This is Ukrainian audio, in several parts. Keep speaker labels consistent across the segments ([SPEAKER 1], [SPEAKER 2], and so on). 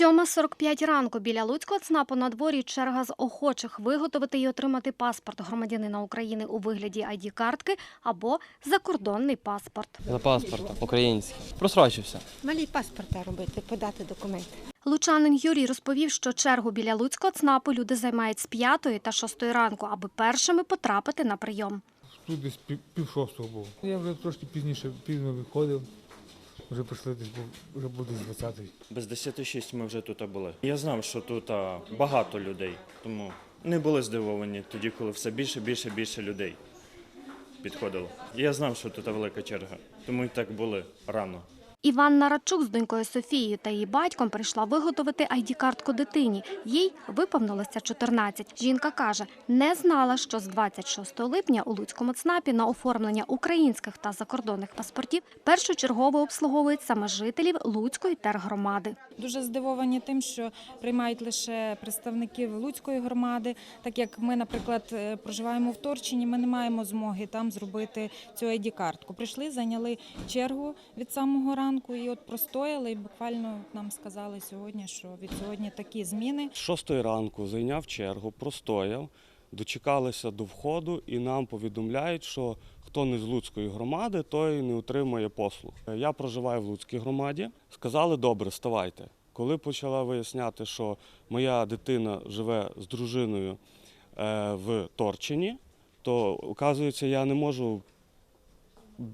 [SPEAKER 1] 7.45 ранку біля Луцького ЦНАПу на дворі черга з охочих виготовити і отримати паспорт громадянина України у вигляді ID-картки або закордонний паспорт.
[SPEAKER 2] За паспортом український. Просрочився.
[SPEAKER 3] Малі паспорта робити, подати документи.
[SPEAKER 1] Лучанин Юрій розповів, що чергу біля Луцького ЦНАПу люди займають з 5 та 6 ранку, аби першими потрапити на прийом.
[SPEAKER 4] Тут десь пів, пів шостого був. Я вже трошки пізніше пізно виходив. Вже прийшли десь вже буде десь 20-й.
[SPEAKER 5] Без 10.06 ми вже тут були. Я знав, що тут багато людей, тому не були здивовані тоді, коли все більше, більше, більше людей підходило. Я знав, що тут велика черга, тому і так були рано.
[SPEAKER 1] Іван Нарадчук з донькою Софією та її батьком прийшла виготовити ID-картку дитині. Їй виповнилося 14. Жінка каже, не знала, що з 26 липня у Луцькому ЦНАПі на оформлення українських та закордонних паспортів першочергово обслуговують саме жителів Луцької тергромади.
[SPEAKER 6] Дуже здивовані тим, що приймають лише представників Луцької громади. Так як ми, наприклад, е, проживаємо в Торчині, ми не маємо змоги там зробити цю ID-картку. Прийшли, зайняли чергу від самого ранку і от простояли. І буквально нам сказали сьогодні, що від сьогодні такі зміни.
[SPEAKER 7] Шостої ранку зайняв чергу, простояв, дочекалися до входу і нам повідомляють, що хто не з Луцької громади, той не отримує послуг. Я проживаю в Луцькій громаді. Сказали, добре, ставайте. Коли почала виясняти, що моя дитина живе з дружиною е, в Торчині, то оказується, я не можу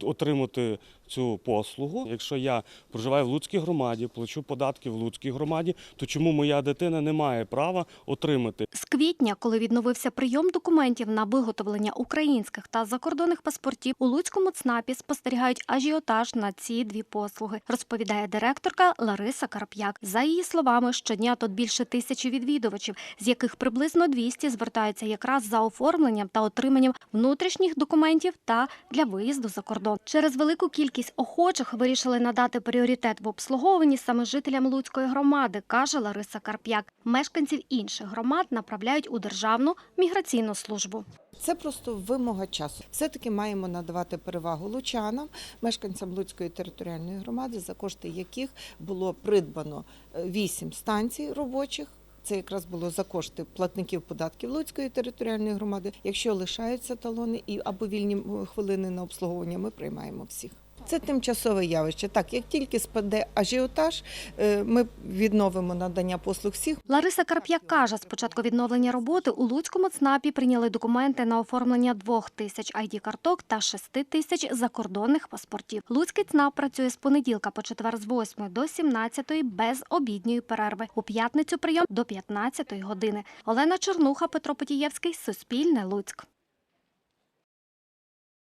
[SPEAKER 7] отримати цю послугу. Якщо я проживаю в Луцькій громаді, плачу податки в Луцькій громаді, то чому моя дитина не має права отримати
[SPEAKER 1] З квітня, коли відновився прийом документів на виготовлення українських та закордонних паспортів, у Луцькому ЦНАПі спостерігають ажіотаж на ці дві послуги, розповідає директорка Лариса Карп'як. За її словами, щодня тут більше тисячі відвідувачів, з яких приблизно 200 звертаються якраз за оформленням та отриманням внутрішніх документів та для виїзду за кордон. Через велику кількість охочих вирішили надати пріоритет в обслуговуванні саме жителям Луцької громади, каже Лариса Карп'як. Мешканців інших громад направляють у державну міграційну службу.
[SPEAKER 3] Це просто вимога часу. Все-таки маємо надавати перевагу лучанам, мешканцям Луцької територіальної громади, за кошти яких було придбано е, вісім станцій робочих. Це якраз було за кошти платників податків Луцької територіальної громади. Якщо лишаються талони і або вільні хвилини на обслуговування, ми приймаємо всіх. Це тимчасове явище. Так, як тільки спаде ажіотаж, е, ми відновимо надання послуг всіх.
[SPEAKER 1] Лариса Карп'як каже, з початку відновлення роботи у Луцькому ЦНАПі прийняли документи на оформлення двох тисяч ID-карток та шести тисяч закордонних паспортів. Луцький ЦНАП працює з понеділка по четвер з 8 до 17 без обідньої перерви. У п'ятницю прийом до 15 години. Олена Чернуха, Петро Потієвський, Суспільне, Луцьк.